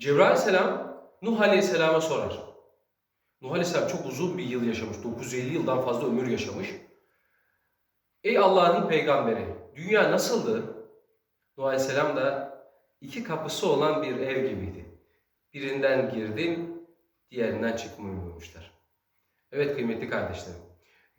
Cebrail aleyhisselam Nuh aleyhisselama sorar. Nuh aleyhisselam çok uzun bir yıl yaşamış. 950 yıldan fazla ömür yaşamış. Ey Allah'ın peygamberi, dünya nasıldı? Nuh aleyhisselam da iki kapısı olan bir ev gibiydi. Birinden girdim, diğerinden çıkmayı bulmuşlar. Evet kıymetli kardeşlerim,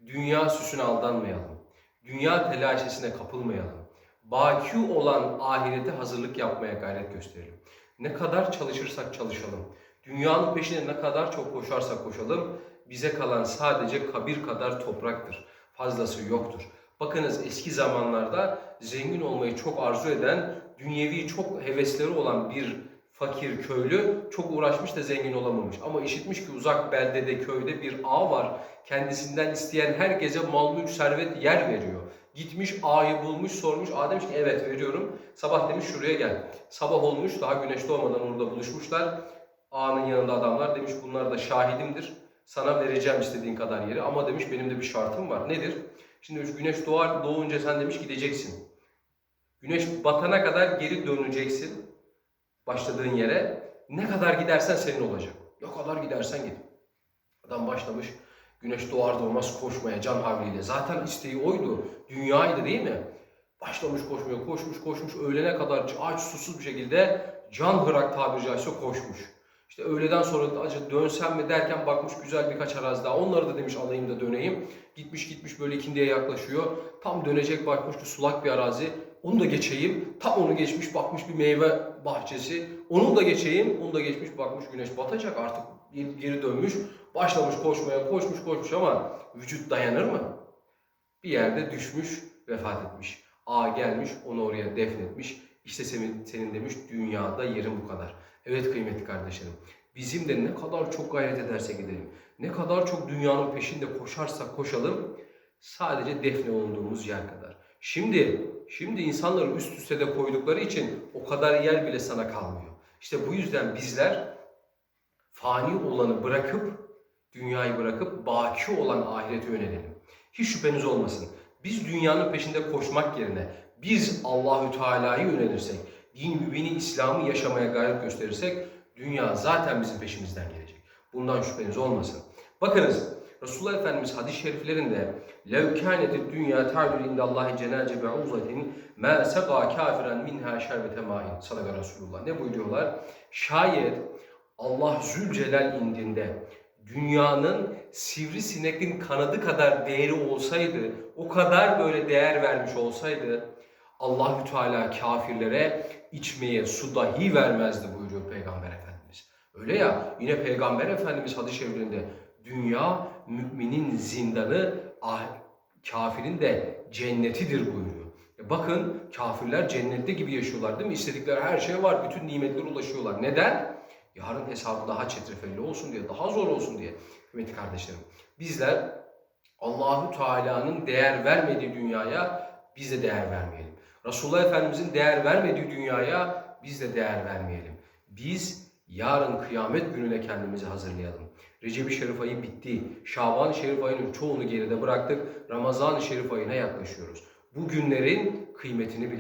dünya süsüne aldanmayalım. Dünya telaşesine kapılmayalım. Baki olan ahirete hazırlık yapmaya gayret gösterelim. Ne kadar çalışırsak çalışalım, dünyanın peşine ne kadar çok koşarsak koşalım, bize kalan sadece kabir kadar topraktır. Fazlası yoktur. Bakınız eski zamanlarda zengin olmayı çok arzu eden, dünyevi çok hevesleri olan bir fakir köylü çok uğraşmış da zengin olamamış. Ama işitmiş ki uzak beldede, köyde bir ağa var. Kendisinden isteyen herkese mal mülk servet yer veriyor. Gitmiş ağayı bulmuş sormuş. Ağa demiş ki evet veriyorum. Sabah demiş şuraya gel. Sabah olmuş daha güneş doğmadan orada buluşmuşlar. Ağanın yanında adamlar demiş bunlar da şahidimdir. Sana vereceğim istediğin kadar yeri ama demiş benim de bir şartım var. Nedir? Şimdi demiş, güneş doğar doğunca sen demiş gideceksin. Güneş batana kadar geri döneceksin başladığın yere. Ne kadar gidersen senin olacak. Ne kadar gidersen git. Adam başlamış güneş doğar doğmaz koşmaya can havliyle. Zaten isteği oydu. Dünyaydı değil mi? Başlamış koşmaya, koşmuş koşmuş öğlene kadar aç susuz bir şekilde can bırak tabiri caizse koşmuş. İşte öğleden sonra da acı dönsem mi derken bakmış güzel birkaç arazi daha. Onları da demiş alayım da döneyim. Gitmiş gitmiş böyle ikindiye yaklaşıyor. Tam dönecek bakmış ki sulak bir arazi. Onu da geçeyim. Tam onu geçmiş bakmış bir meyve bahçesi. Onu da geçeyim. Onu da geçmiş bakmış güneş batacak artık geri dönmüş. Başlamış koşmaya koşmuş koşmuş ama vücut dayanır mı? Bir yerde düşmüş vefat etmiş. Ağa gelmiş onu oraya defnetmiş. İşte senin, senin demiş dünyada yerin bu kadar. Evet kıymetli kardeşlerim. Bizim de ne kadar çok gayret edersek edelim. Ne kadar çok dünyanın peşinde koşarsak koşalım. Sadece defne olunduğumuz yer kadar. Şimdi, şimdi insanları üst üste de koydukları için o kadar yer bile sana kalmıyor. İşte bu yüzden bizler fani olanı bırakıp, dünyayı bırakıp baki olan ahirete yönelelim. Hiç şüpheniz olmasın. Biz dünyanın peşinde koşmak yerine biz Allahü Teala'yı yönelirsek, din mübini İslam'ı yaşamaya gayret gösterirsek dünya zaten bizim peşimizden gelecek. Bundan şüpheniz olmasın. Bakınız Resulullah Efendimiz hadis-i şeriflerinde لَوْ كَانَتِ الدُّنْيَا تَعْدُلْ اِنْدَ اللّٰهِ جَنَاجَ بَعُوزَةٍ مَا سَقَى كَافِرًا مِنْهَا شَرْبَةَ مَاءٍ Sadaka Resulullah. Ne buyuruyorlar? Şayet Allah Zülcelal indinde dünyanın sivrisinekin kanadı kadar değeri olsaydı, o kadar böyle değer vermiş olsaydı Allahü Teala kafirlere içmeye su dahi vermezdi buyuruyor Peygamber Efendimiz. Öyle ya yine Peygamber Efendimiz hadis-i şeriflerinde dünya müminin zindanı, ah, kafirin de cennetidir buyuruyor. E bakın kafirler cennette gibi yaşıyorlar değil mi? İstedikleri her şey var, bütün nimetlere ulaşıyorlar. Neden? Yarın hesabı daha çetrefilli olsun diye, daha zor olsun diye. Kıymetli kardeşlerim, bizler Allahü Teala'nın değer vermediği dünyaya biz de değer vermeyelim. Resulullah Efendimizin değer vermediği dünyaya biz de değer vermeyelim. Biz yarın kıyamet gününe kendimizi hazırlayalım. Recep-i Şerif ayı bitti. Şaban-ı Şerif ayının çoğunu geride bıraktık. Ramazan-ı Şerif ayına yaklaşıyoruz. Bu günlerin kıymetini bilelim.